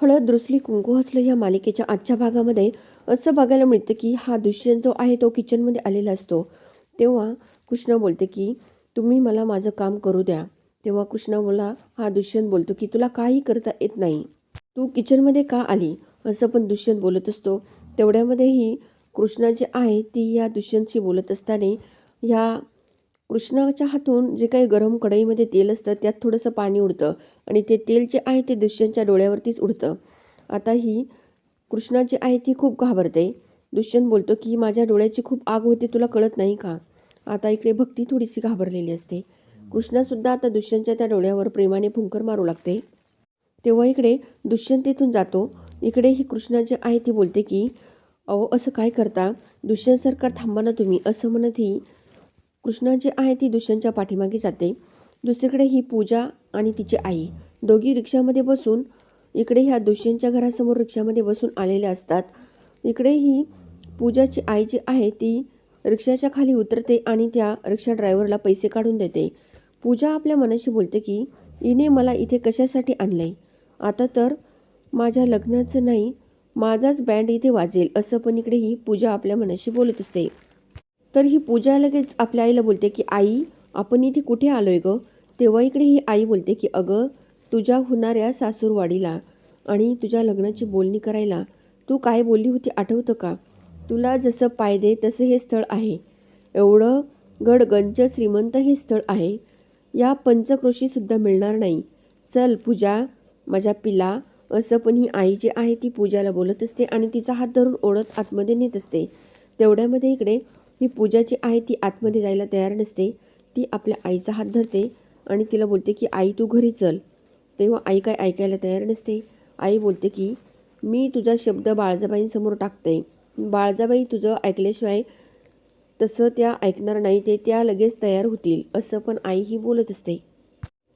हळद रुसली कुंकू हसलं या मालिकेच्या आजच्या भागामध्ये असं बघायला मिळतं की हा दुष्यंत जो आहे तो किचनमध्ये आलेला असतो. तेव्हा कृष्ण बोलते की तुम्ही मला माझं काम करू द्या. तेव्हा कृष्ण बोला हा दुष्यंत बोलतो की तुला काही करता येत नाही. तू किचनमध्ये का आली? असं पण दुष्यंत बोलत असतो. तेवढ्यामध्येही कृष्णा जी आहे ती या दुष्यंतशी बोलत असताना ह्या कृष्णाच्या हातून जे काही गरम कढईमध्ये तेल असतं त्यात थोडंसं पाणी उडतं आणि ते तेल जे आहे ते दुष्यंतच्या डोळ्यावरतीच उडतं. आता ही कृष्णा जी आहे ती खूप घाबरते. दुष्यंत बोलतो की माझ्या डोळ्याची खूप आग होते तुला कळत नाही का? आता इकडे भक्ती थोडीशी घाबरलेली असते. कृष्णासुद्धा आता दुष्यंतच्या त्या डोळ्यावर प्रेमाने फुंकर मारू लागते. तेव्हा इकडे दुष्यंत तिथून जातो. इकडे ही कृष्णा जी आहे ती बोलते की अहो असं काय करता? दुष्यंत सरकार थांबा ना तुम्ही. असं म्हणत ही कृष्णा जी आहे ती दुष्यंतच्या पाठीमागे जाते. दुसरीकडे ही पूजा आणि तिची आई. दोघी रिक्षामध्ये बसून इकडे ह्या दुष्यंतच्या घरासमोर रिक्षामध्ये बसून आलेल्या असतात. इकडे ही पूजाची आई जी आहे ती रिक्षाच्या खाली उतरते आणि त्या रिक्षा ड्रायव्हरला पैसे काढून देते. पूजा आपल्या मनाशी बोलते की हिने मला इथे कशासाठी आणलं आहे आता तर माझ्या लग्नाचं नाही माझाच बँड इथे वाजेल असं पण इकडे ही पूजा आपल्या मनाशी बोलत असते. तर ही पूजा लगेच आपल्या आईला बोलते की आई आपण इथे कुठे आलो आहे गं? तेव्हा इकडे ही आई बोलते की अगं तुझ्या होणाऱ्या सासूरवाडीला आणि तुझ्या लग्नाची बोलणी करायला तू काय बोलली होती आठवतं का? तुला जसं पाय दे तसं हे स्थळ आहे. एवढं गडगंज श्रीमंत हे स्थळ आहे. या पंचक्रोशीसुद्धा मिळणार नाही. चल पूजा माझ्या पिला असं पण ही आई जी आहे ती पूजाला बोलत असते आणि तिचा हात धरून ओढत आतमध्ये नेत असते. तेवढ्यामध्ये इकडे ही पूजा जी आहे ती आतमध्ये जायला तयार नसते. ती आपल्या आईचा हात धरते आणि तिला बोलते की आई तू घरी चल. तेव्हा आई काय ऐकायला तयार नसते. आई बोलते की मी तुझा शब्द बाळजाबाईंसमोर टाकते. बाळजाबाई तुझं ऐकल्याशिवाय तसं त्या ऐकणार नाही ते त्या लगेच तयार होतील असं पण आई ही बोलत असते.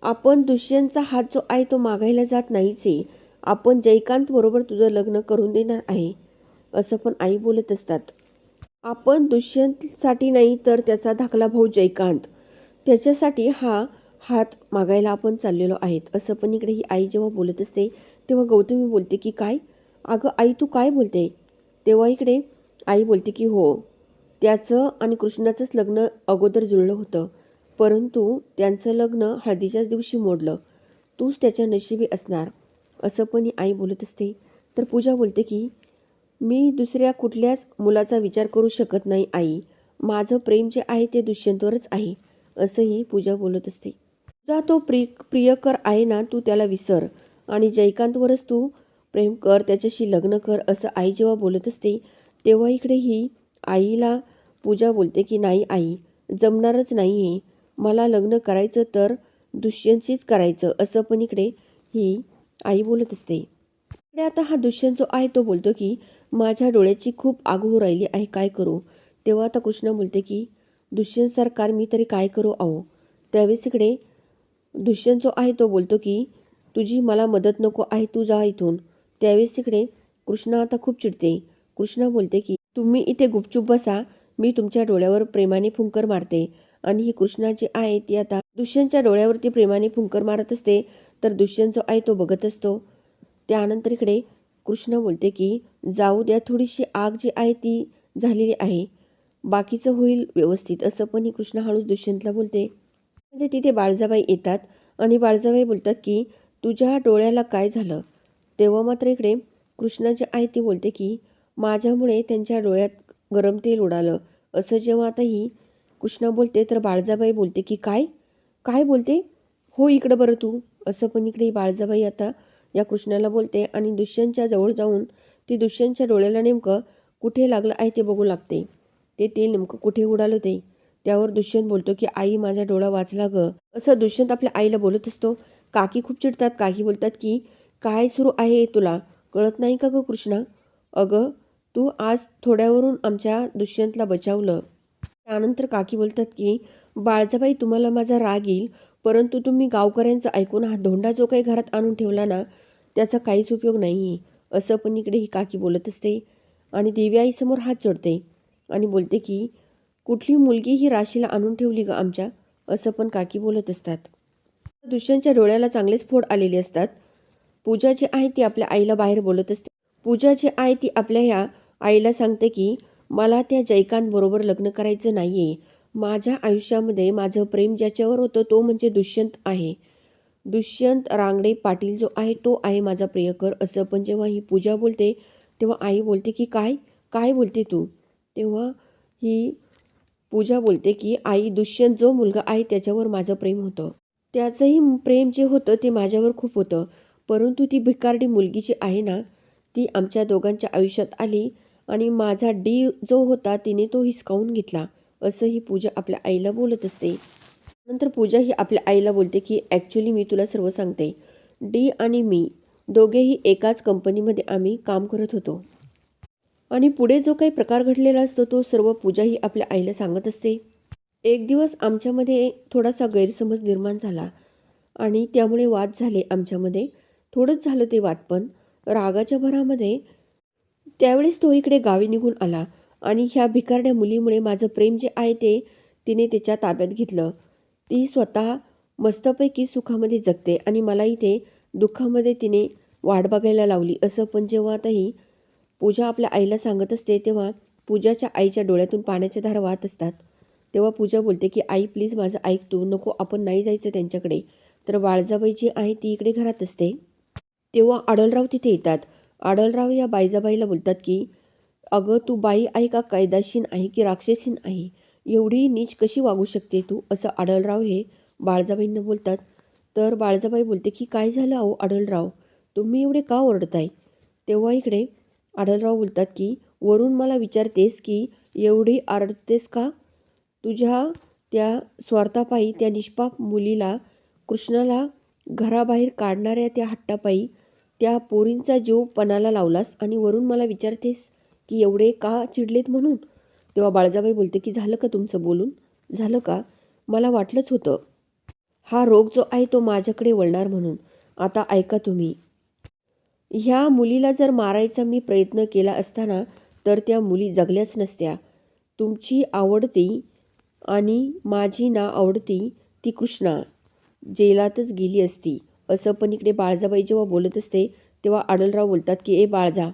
आपण दुष्यंतचा हात जो आहे तो मागायला जात नाहीच आहे आपण जयकांत बरोबर तुझं लग्न करून देणार आहे असं पण आई बोलत असतात. आपण दुष्यंतसाठी नाही तर त्याचा धाकला भाऊ जयकांत. त्याच्यासाठी हा हात मागायला आपण चाललेलो आहेत. असं पण इकडे ही आई जेव्हा बोलत असते तेव्हा गौतमी बोलते की काय? अगं आई तू काय बोलते? तेव्हा इकडे आई बोलते की हो त्याचं आणि कृष्णाचंच लग्न अगोदर जुळलं होतं. परंतु त्यांचं लग्न हळदीच्याच दिवशी मोडलं. तूच त्याच्या नशिबी असणार. असं पण ही आई बोलत असते. तर पूजा बोलते की मी दुसऱ्या कुठल्याच मुलाचा विचार करू शकत नाही आई. माझं प्रेम जे आहे ते दुष्यंतवरच आहे असंही पूजा बोलत असते. तुझा तो प्रिय प्रियकर आहे ना तू त्याला विसर. आणि जयकांतवरच तू प्रेम कर त्याच्याशी लग्न कर असं आई जेव्हा बोलत असते तेव्हा इकडे ही आईला पूजा बोलते की नाही आई जमणारच नाही आहे मला लग्न करायचं तर दुष्यंतशीच करायचं असं पण इकडे ही आई बोलत असते. इकडे आता हा दुष्यंत जो आहे तो बोलतो की माझ्या डोळ्याची खूप आग होऊ राहिली आहे काय करू? तेव्हा आता कृष्णा बोलते की दुष्यंत सरकार मी तरी काय करू अहो? त्यावेळेस इकडे दुष्यंत जो आहे तो बोलतो की तुझी मला मदत नको आहे तू जा इथून. त्यावेळेस इकडे कृष्णा आता खूप चिडते. कृष्णा बोलते की तुम्ही इथे गुपचूप बसा मी तुमच्या डोळ्यावर प्रेमाने फुंकर मारते. आणि ही कृष्णा जी आहे ती आता दुष्यंतच्या डोळ्यावरती प्रेमाने फुंकर मारत असते तर दुष्यंत जो आहे तो बघत असतो. त्यानंतर इकडे कृष्ण बोलते की जाऊ द्या थोडीशी आग जी आहे ती झालेली आहे. बाकीचं होईल व्यवस्थित असं पण ही कृष्ण हळूच दुष्यंतला बोलते. म्हणजे तिथे बाळजाबाई येतात आणि बाळजाबाई बोलतात की तुझ्या डोळ्याला काय झालं? तेव्हा मात्र इकडे कृष्णा जे आहे ती बोलते की माझ्यामुळे त्यांच्या डोळ्यात गरम तेल उडालं. असं जेव्हा आता ही कृष्णा बोलते तर बाळजाबाई बोलते की काय? काय बोलते? हो इकडं बरं तू. असं पण इकडे बाळजाबाई आता या कृष्णाला बोलते आणि दुष्यंतच्या जवळ जाऊन ती दुष्यंतच्या डोळ्याला नेमकं कुठे लागलं आहे ते बघू लागते. ते तेल नेमकं कुठे उडालं ते त्यावर दुष्यंत बोलतो की आई माझा डोळा वाचला ग. असं दुष्यंत आपल्या आईला बोलत असतो. काकी खूप चिडतात. काकी बोलतात की काय सुरू आहे तुला? कळत नाही का गं कृष्णा? अगं तू आज थोड्यावरून आमच्या दुष्यंतला बचावलं. त्यानंतर काकी बोलतात की बाळजाबाई तुम्हाला माझा राग येईल. परंतु तुम्ही गावकऱ्यांचं ऐकून हा धोंडा जो काही घरात आणून ठेवला ना त्याचा काहीच उपयोग नाही आहे असं पण इकडे ही काकी बोलत असते आणि देवी आईसमोर हात जोडते आणि बोलते की कुठली मुलगी ही राशीला आणून ठेवली ग आमच्या? असं पण काकी बोलत असतात. दुष्यांच्या डोळ्याला चांगलेच फोड आलेले असतात. पूजा जी आहे ती आपल्या आईला बाहेर बोलत असते. पूजा जी आहे ती आपल्या ह्या आईला सांगते की मला त्या जयकांतबरोबर लग्न करायचं नाही आहे माझ्या आयुष्यामध्ये माझं प्रेम ज्याच्यावर होतं तो म्हणजे दुष्यंत आहे. दुष्यंत रांगडे पाटील जो आहे तो आहे माझा प्रियकर. असं पण जेव्हा ही पूजा बोलते तेव्हा आई बोलते की काय? काय बोलते तू? तेव्हा ही पूजा बोलते की आई दुष्यंत जो मुलगा आहे त्याच्यावर माझं प्रेम होतं. त्याचंही प्रेम जे होतं ते माझ्यावर खूप होतं. परंतु ती भिकारडी मुलगी जी आहे ना ती आमच्या दोघांच्या आयुष्यात आली आणि माझा डी जो होता तिने तो हिसकावून घेतला. असं ही पूजा आपल्या आईला बोलत असते. नंतर पूजा ही आपल्या आईला बोलते की ॲक्च्युली मी तुला सर्व सांगते. डी आणि मी दोघेही एकाच कंपनीमध्ये आम्ही काम करत होतो. आणि पुढे जो काही प्रकार घडलेला असतो तो सर्व पूजा ही आपल्या आईला सांगत असते. एक दिवस आमच्यामध्ये थोडासा गैरसमज निर्माण झाला आणि त्यामुळे वाद झाले आमच्यामध्ये. थोडंच झालं ते वाद पण. रागाच्या भरामध्ये त्यावेळेस तो इकडे गावी निघून आला. आणि ह्या भिकारड्या मुलीमुळे माझं प्रेम जे आहे ते तिने त्याच्या ताब्यात घेतलं. ती स्वतः मस्तपैकी सुखामध्ये जगते आणि मला इथे दुःखामध्ये तिने वाट बघायला लावली. असं पण जेव्हा आताही पूजा आपल्या आईला सांगत असते तेव्हा पूजाच्या आईच्या डोळ्यातून पाण्याच्या धार वाहत असतात. तेव्हा पूजा बोलते की आई प्लीज माझं ऐक तू. नको आपण नाही जायचं त्यांच्याकडे. तर बाळजाबाई जी आहे ती इकडे घरात असते. तेव्हा आडलराव तिथे येतात. आडलराव या बायजाबाईला बोलतात की अगं तू बाई आहे का? कायदाशीन आहे की राक्षसीन आहे? एवढी नीच कशी वागू शकते तू? असं आढळराव हे बाळजाबाईंना बोलतात. तर बाळजाबाई बोलते की काय झालं अहो आढळराव? तुम्ही एवढे का ओरडताय? तेव्हा इकडे आढळराव बोलतात की वरून मला विचारतेस की एवढी आरडतेस का? तुझ्या त्या स्वार्थापायी त्या निष्पाप मुलीला कृष्णाला घराबाहेर काढणाऱ्या त्या हट्टापायी त्या पोरींचा जीव पणाला लावलास आणि वरून मला विचारतेस की एवढे का चिडलेत म्हणून? तेव्हा बाळजाबाई बोलते की झालं का तुमचं बोलून? झालं का? मला वाटलंच होतं. हा रोग जो आहे तो माझ्याकडे वळणार म्हणून. आता ऐका तुम्ही. ह्या मुलीला जर मारायचा मी प्रयत्न केला असताना तर त्या मुली जगल्याच नसत्या. तुमची आवडती आणि माझी ना आवडती ती कृष्णा. जेलातच गेली असती. असं पण इकडे बाळजाबाई जेव्हा बोलत असते तेव्हा आडलराव बोलतात की ए बाळजा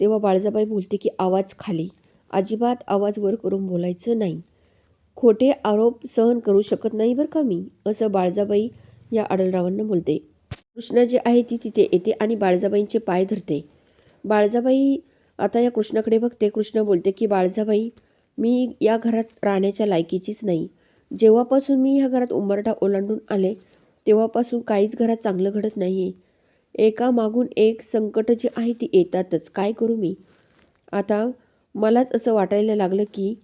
तेव्हा बाळजाबाई बोलते की आवाज खाली. अजिबात आवाज वर करून बोलायचं नाही. खोटे आरोप सहन करू शकत नाही बरं का मी असं बाळजाबाई या आडलरावांना बोलते. कृष्णा जी आहे ती तिथे येते आणि बाळजाबाईंचे पाय धरते. बाळजाबाई आता या कृष्णाकडे बघते. कृष्ण बोलते की बाळजाबाई मी या घरात राहण्याच्या लायकीचीच नाही. जेव्हापासून मी ह्या घरात उंबरठा ओलांडून आले तेव्हापासून काहीच घरात चांगलं घडत नाही आहे एका मागून एक संकट जे आहे ती येतातच. काय करू मी? आता मलाच असं वाटायला लागलं की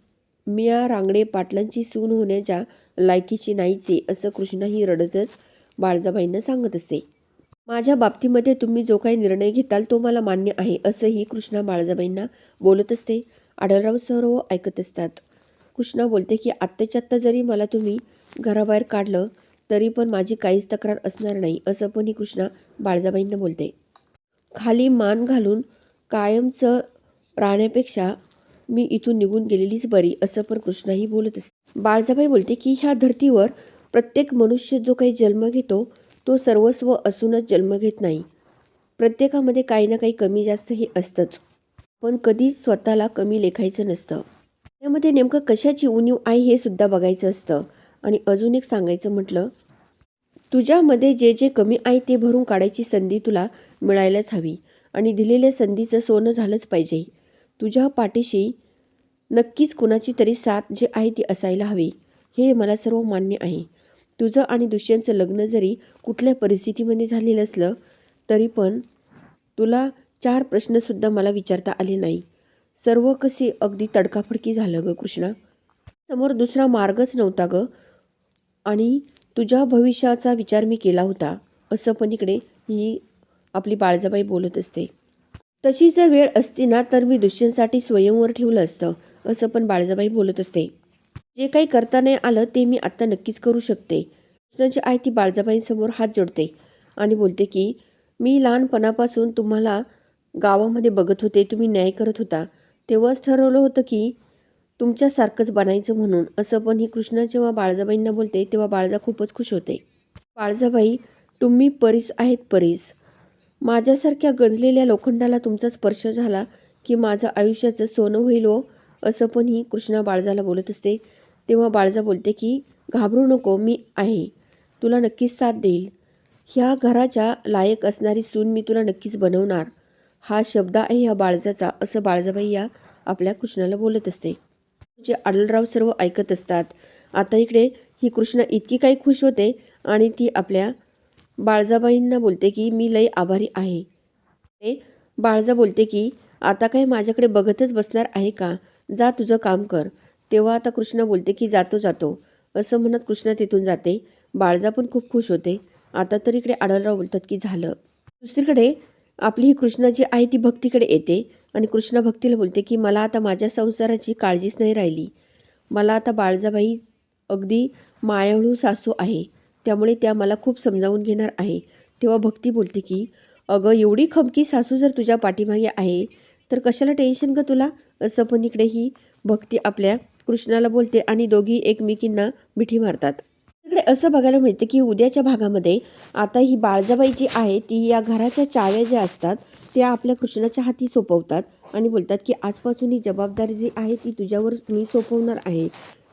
मी या रांगडे पाटलांची सून होण्याच्या लायकीची नाहीच आहे असं कृष्णाही रडतच बाळजाबाईंना सांगत असते. माझ्या बाबतीमध्ये तुम्ही जो काही निर्णय घेताल तो मला मान्य आहे असंही कृष्णा बाळजाबाईंना बोलत असते. आढळराव सर्व ऐकत असतात. कृष्णा बोलते की आत्ताच्या आत्ता जरी मला तुम्ही घराबाहेर काढलं तरी पण माझी काहीच तक्रार असणार नाही असं पण ही कृष्णा बाळजाबाईंना बोलते. खाली मान घालून कायमचं राहण्यापेक्षा मी इथून निघून गेलेलीच बरी असं पण कृष्णाही बोलत असते. बाळजाबाई बोलते की ह्या धर्तीवर प्रत्येक मनुष्य जो काही जन्म घेतो तो सर्वस्व असूनच जन्म घेत नाही. प्रत्येकामध्ये काही ना काही कमी जास्त हे असतंच. पण कधीच स्वतःला कमी लेखायचं नसतं. त्यामध्ये नेमकं कशाची उणीव आहे हे सुद्धा बघायचं असतं. आणि अजून एक सांगायचं म्हटलं तुझ्यामध्ये जे जे कमी आहे ते भरून काढायची संधी तुला मिळायलाच हवी आणि दिलेल्या संधीचं सोनं झालंच पाहिजे. तुझ्या पाठीशी नक्कीच कुणाची तरी साथ जे आहे ती असायला हवी हे मला सर्व मान्य आहे. तुझं आणि दुष्यंतचं लग्न जरी कुठल्या परिस्थितीमध्ये झालेलं असलं तरी पण तुला चार प्रश्नसुद्धा मला विचारता आले नाही. सर्व कसे अगदी तडकाफडकी झालं ग कृष्णा? समोर दुसरा मार्गच नव्हता गं. आणि तुझ्या भविष्याचा विचार मी केला होता. असं पण इकडे ही आपली बाळजाबाई बोलत असते. तशी जर वेळ असती ना तर मी दुष्यंतसाठी स्वयंवर ठेवलं असतं असं पण बाळजाबाई बोलत असते. जे काही करता नाही आलं ते मी आत्ता नक्कीच करू शकते. कृष्णाची आई ती बाळजाबाईंसमोर हात जोडते आणि बोलते की मी लहानपणापासून तुम्हाला गावामध्ये बघत होते तुम्ही न्याय करत होता. तेव्हाच ठरवलं होतं की तुमच्यासारखंच बनायचं म्हणून. असं पण ही कृष्णा जेव्हा बाळजाबाईंना बोलते तेव्हा बाळजा खूपच खुश होते. बाळजाबाई तुम्ही परीस आहेत परीस. माझ्यासारख्या गंजलेल्या लोखंडाला तुमचा स्पर्श झाला की माझं आयुष्याचं सोनं होईल हो असं पण ही कृष्णा बाळजाला बोलत असते. तेव्हा बाळजा बोलते की घाबरू नको मी आहे. तुला नक्कीच साथ देईल. ह्या घराच्या लायक असणारी सून मी तुला नक्कीच बनवणार. हा शब्द आहे ह्या बाळजाचा असं बाळजाबाई या आपल्या कृष्णाला बोलत असते. जे आडलराव सर्व ऐकत असतात. आता इकडे ही कृष्णा इतकी काही खुश होते आणि ती आपल्या बाळजाबाईंना बोलते की मी लई आभारी आहे. ते बाळजा बोलते की आता काय माझ्याकडे बघतच बसणार आहे का? जा तुझं काम कर. तेव्हा आता कृष्णा बोलते की जातो जातो. असं म्हणत कृष्णा तिथून जाते. बाळजा पण खूप खुश होते. आता तर इकडे आढळराव बोलतात की झालं. दुसरीकडे आपली ही कृष्णा जी आहे ती भक्तीकडे येते. आणि कृष्णा भक्तीला बोलते की मला आता माझ्या संसाराची काळजीच नाही राहिली. मला आता बाळजाबाई अगदी मायाळू सासू आहे. त्यामुळे त्या मला खूप समजावून घेणार आहे. तेव्हा भक्ती बोलते की अगं एवढी खमकी सासू जर तुझ्या पाठीमागे आहे तर कशाला टेन्शन का तुला? असं पण इकडे ही भक्ती आपल्या कृष्णाला बोलते आणि दोघी एकमेकींना मिठी मारतात. इकडे असं बघायला मिळतं की उद्याच्या भागामध्ये आता ही बाळजाबाई जी आहे ती या घराच्या चाव्या ज्या असतात त्या आपल्या कृष्णाच्या हाती सोपवतात आणि बोलतात की आजपासून ही जबाबदारी जी आहे ती तुझ्यावर मी सोपवणार आहे.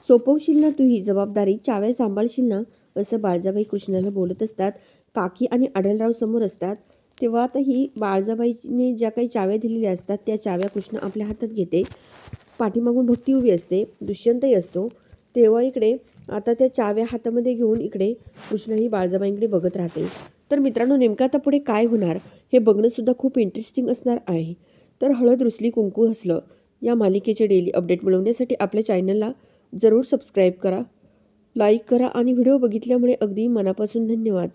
सोपवशील ना तू ही जबाबदारी? चाव्या सांभाळशील ना? असं बाळजाबाई कृष्णाला बोलत असतात. काकी आणि आढळराव समोर असतात. तेव्हा आता ही बाळजाबाईने ज्या काही चाव्या दिलेल्या असतात त्या चाव्या कृष्ण आपल्या हातात घेते. पाठीमागून भक्ती उभी असते. दुष्यंतही असतो. तेव्हा इकडे आता त्या चाव्या हातामध्ये घेऊन इकडे कृष्ण ही बाळजाबाईंकडे बघत राहते. तर मित्रांनो नेमकं आता पुढे काय होणार? हे बघणंसुद्धा खूप इंटरेस्टिंग असणार आहे. तर हळद रुसली कुंकू हसलं या मालिकेचे डेली अपडेट मिळवण्यासाठी आपल्या चॅनलला जरूर सबस्क्राईब करा लाईक करा आणि व्हिडिओ बघितल्यामुळे अगदी मनापासून धन्यवाद.